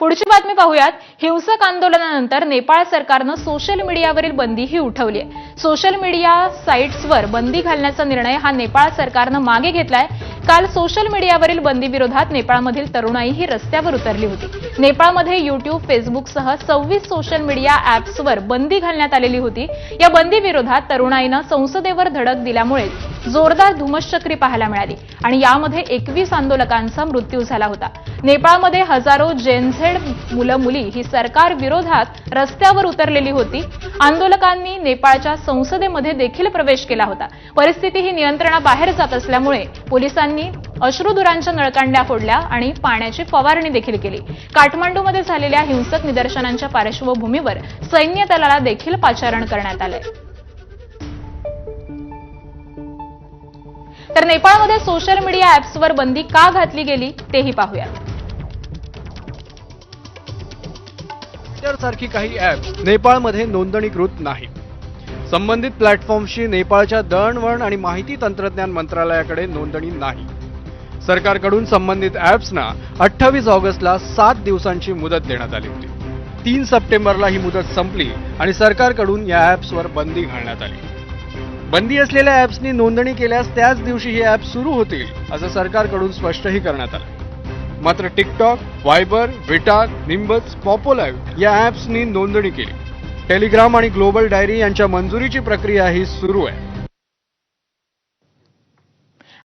पुढची बातमी पाहूयात. हिंसक आंदोलनानंतर नेपाळ सरकारनं सोशल मीडियावरील बंदी ही उठवली आहे सोशल मीडिया साईट्सवर बंदी घालण्याचा निर्णय हा नेपाळ सरकारनं मागे घेतलाय. काल सोशल मीडियावरील बंदीविरोधात नेपाळमधील तरुणाई ही रस्त्यावर उतरली होती. नेपाळमध्ये युट्यूब फेसबुकसह सव्वीस सोशल मीडिया ऍप्सवर बंदी घालण्यात आलेली होती. या बंदीविरोधात तरुणाईनं संसदेवर धडक दिल्यामुळे जोरदार धुमश्चक्री पाहायला मिळाली आणि यामध्ये एकवीस आंदोलकांचा मृत्यू झाला होता. नेपाळमध्ये हजारो जेनझेड मुलं मुली ही सरकार विरोधात रस्त्यावर उतरलेली होती. आंदोलकांनी नेपाळच्या संसदेमध्ये देखील प्रवेश केला होता. परिस्थिती ही नियंत्रणाबाहेर जात असल्यामुळे पोलिसांनी अश्रुधुरांच्या नळकांड्या फोडल्या आणि पाण्याची फवारणी देखील केली. काठमांडूमध्ये झालेल्या हिंसक निदर्शनांच्या पार्श्वभूमीवर सैन्य दलाला देखील पाचारण करण्यात आलंय. तर नेपाळमध्ये सोशल मीडिया ऍप्सवर बंदी का घातली गेली तेही पाहूयात. ट्विटर सारखी काही ॲप्स नेपाळमध्ये नोंदणीकृत नाहीत संबंधित प्लॅटफॉर्मशी नेपाळच्या दळणवळण आणि माहिती तंत्रज्ञान मंत्रालयाकडे नोंदणी नाही. सरकारकडून संबंधित ॲप्सना अठ्ठावीस ऑगस्टला सात दिवसांची मुदत देण्यात आली होती. तीन सप्टेंबरला ही मुदत संपली आणि सरकारकडून या ॲप्सवर बंदी घालण्यात आली. बंदी असलेल्या ॲप्सनी नोंदणी केल्यास त्याच दिवशी ही ॲप सुरू होतील असं सरकारकडून स्पष्टही करण्यात आलं. मात्र TikTok Viber Vita Nimbus Popolive या ॲप्सनी नोंदणी केली. टेलिग्राम आणि ग्लोबल डायरी यांच्या मंजुरीची प्रक्रिया ही सुरू आहे.